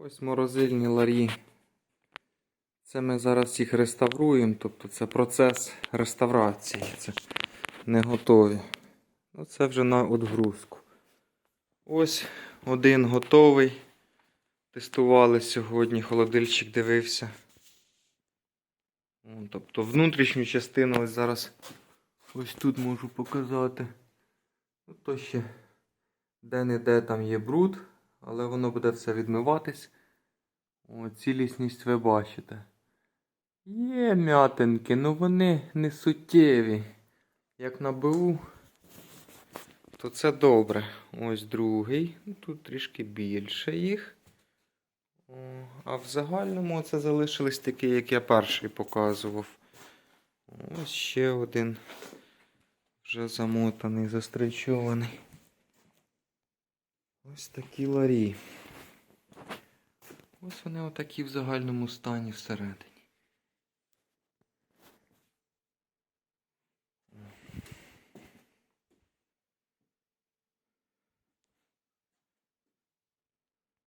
Ось морозильні ларі. Це ми зараз їх реставруємо, тобто це процес реставрації. Це не готові. Ну, це вже на відгрузку. Ось один готовий. Тестували сьогодні, холодильчик дивився. Вон, Тобто внутрішню частину ось зараз ось тут можу показати. Ну, то ще де-не-де там є бруд, але воно буде все відмиватись. О, цілісність ви бачите. Є м'ятинки, ну вони не суттєві. Як на БУ, то це добре. Ось другий. Ну, Тут трішки більше їх. А в загальному це залишились такі, як я перший показував. Ось ще один. Вже замотаний, застричований. Ось такі ларі. Ось вони отакі в загальному стані всередині.